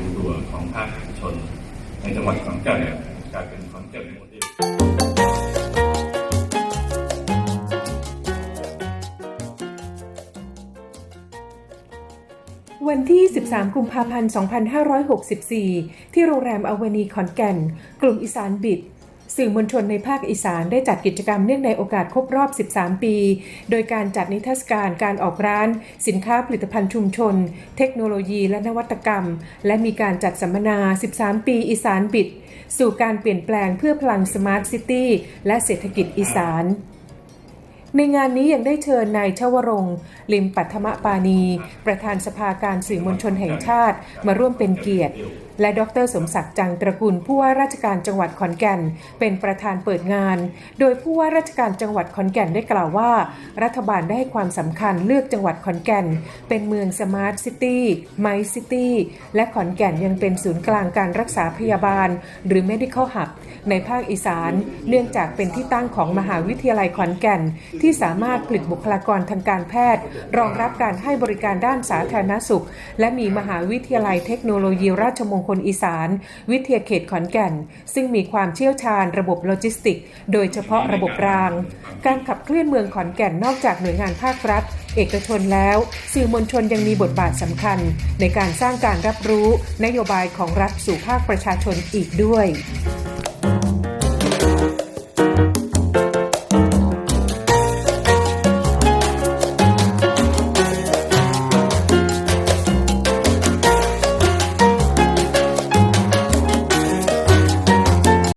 เป็นตัวของภาคเอกชน ในจังหวัดขอนแก่นกลายเป็นขอนแก่นโมเดลวันที่ 13 กุมภาพันธ์ 2564 ที่โรงแรมอเวนีขอนแก่น กลุ่มอีสานบิด สื่อมวลชนในภาคอีสานได้จัดกิจกรรมเนื่องในโอกาสครบรอบ 13 ปี โดยการจัดนิทรรศการการออกร้าน สินค้าผลิตภัณฑ์ชุมชน เทคโนโลยีและนวัตกรรม และมีการจัดสัมมนา 13 ปีอีสานบิด สู่การเปลี่ยนแปลงเพื่อพลังสมาร์ทซิตี้และเศรษฐกิจอีสานในงานนี้ยังได้เชิญนายชวรงลิมปัทมปานี ประธานสภาการสื่อมวลชนแห่งชาติมาร่วมเป็นเกียรติและดรสมศักดิ์จังตระกูลผู้ว่าราชการจังหวัดขอนแก่น เป็นประธานเปิดงาน โดยผู้ว่าราชการจังหวัดขอนแก่นได้กล่าวว่า รัฐบาลได้ให้ความสำคัญเลือกจังหวัดขอนแก่น เป็นเมืองสมาร์ทซิตี้ไมซิตี้และขอนแก่นยังเป็นศูนย์กลางการรักษาพยาบาล หรือ medical hub ในภาคอีสาน เนื่องจากเป็นที่ตั้งของมหาวิทยาลัยขอนแก่น ที่สามารถผลิตบุคลากรทางการแพทย์ รองรับการให้บริการด้านสาธารณสุข และมีมหาวิทยาลัยเทคโนโลยีราชมงคลลอีสาน วิทยาเขตขอนแก่น ซึ่งมีความเชี่ยวชาญระบบโลจิสติก โดยเฉพาะระบบราง การขับเคลื่อนเมืองขอนแก่นนอกจากหน่วยงานภาครัฐ เอกชนแล้ว สื่อมวลชนยังมีบทบาทสำคัญ ในการสร้างการรับรู้นโยบายของรัฐสู่ภาคประชาชนอีกด้วย